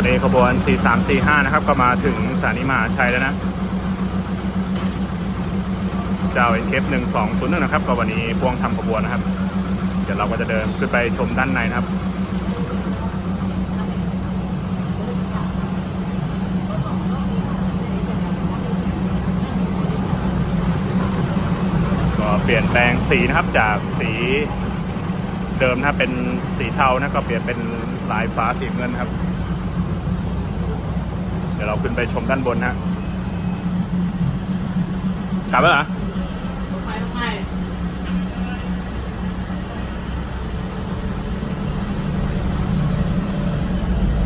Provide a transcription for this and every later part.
วันนี้ขบวน 4345 นะครับ ก็มาถึงสถานีมหาชัยแล้วนะ เจ้าเอ็นเคฟ1201 นะครับ ก็วันนี้พวงทำขบวนนะครับ เดี๋ยวเราก็จะเดินขึ้นไปชมด้านในนะครับก็เปลี่ยนแปลงสีนะครับจากสีเดิมนะครับเป็นสีเทานะก็เปลี่ยนเป็นลายฟ้าสีเงินครับ ดี๋ยวเราขึ้นไปชมด้านบนนะกลับแล้วเหรอไปลงไป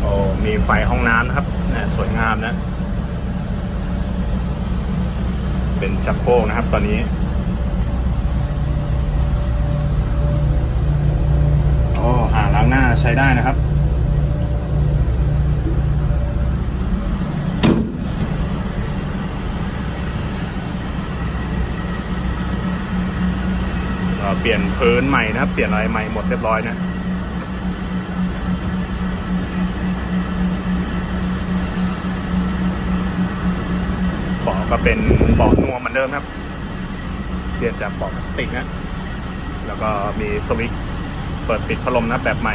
โอ้มีไฟห้องน้ำนะครับนะสวยงามนะ เป็นชักโครกนะครับตอนนี้โอ้อ่าล้างหน้าใช้ได้นะครับ เปลี่ยนพื้นใหม่นะครับ เปลี่ยนอะไรใหม่หมดเรียบร้อยนะเบาะก็เป็นเบาะนัวเหมือนเดิมครับ เปลี่ยนจากเบาะพลาสติกนะ แล้วก็มีสวิตช์เปิดปิดพัดลมนะแบบใหม่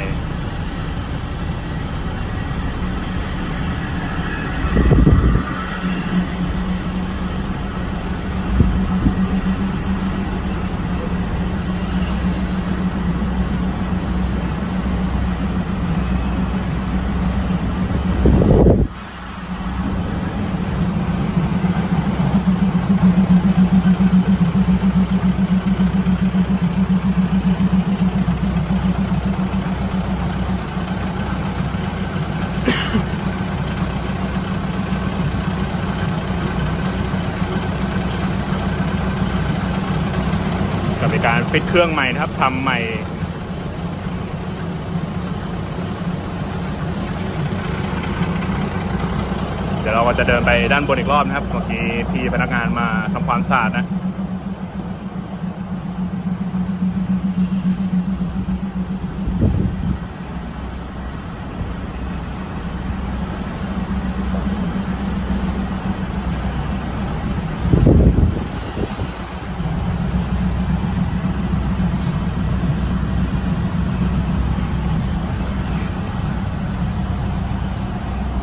ก็มีการฟิตเครื่องใหม่นะครับทำใหม่เดี๋ยวเราก็จะเดินไปด้านบนอีกรอบนะครับเมื่อกี้พี่พนักงานมาทำความสะอาดนะ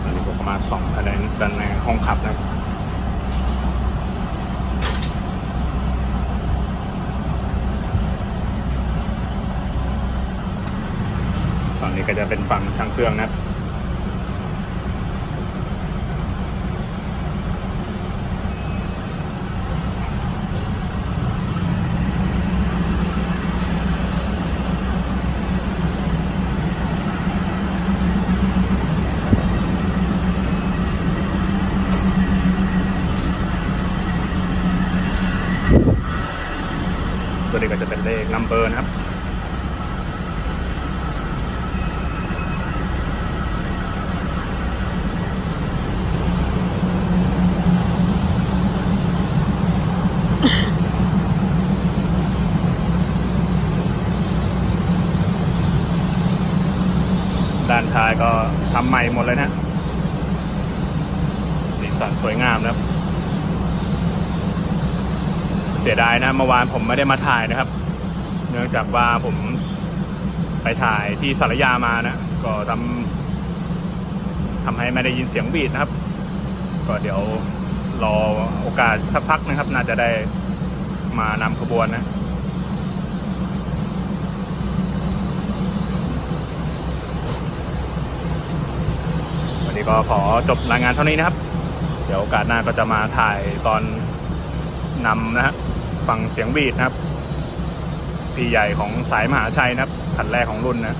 ตอนนี้ผมก็มาส่องภายในด้านใน ห้องขับนะครับฝั่งนี้ก็จะเป็นฝั่งช่างเครื่องนะครับ นี้ก็จะเป็นเลขนัมเบอร์นะครับด้านท้ายก็ทำใหม่หมดเลยนะสีสันสวยงามนะครับ เสียดายนะเมื่อวานผมไม่ได้มาถ่ายนะครับ เนื่องจากว่าผมไปถ่ายที่สารยามานะ ก็ทำทำให้ไม่ได้ยินเสียงบีดนะครับ ก็เดี๋ยวรอโอกาสสักพักนะครับ น่าจะได้มานำขบวนนะวันนี้ก็ขอจบรายงานเท่านี้นะครับ เดี๋ยวโอกาสหน้าก็จะมาถ่ายตอน นำนะฮะฟังเสียงบีดนะครับ ปีใหญ่ของสายมหาชัยนะครับคันแรกของรุ่นนะ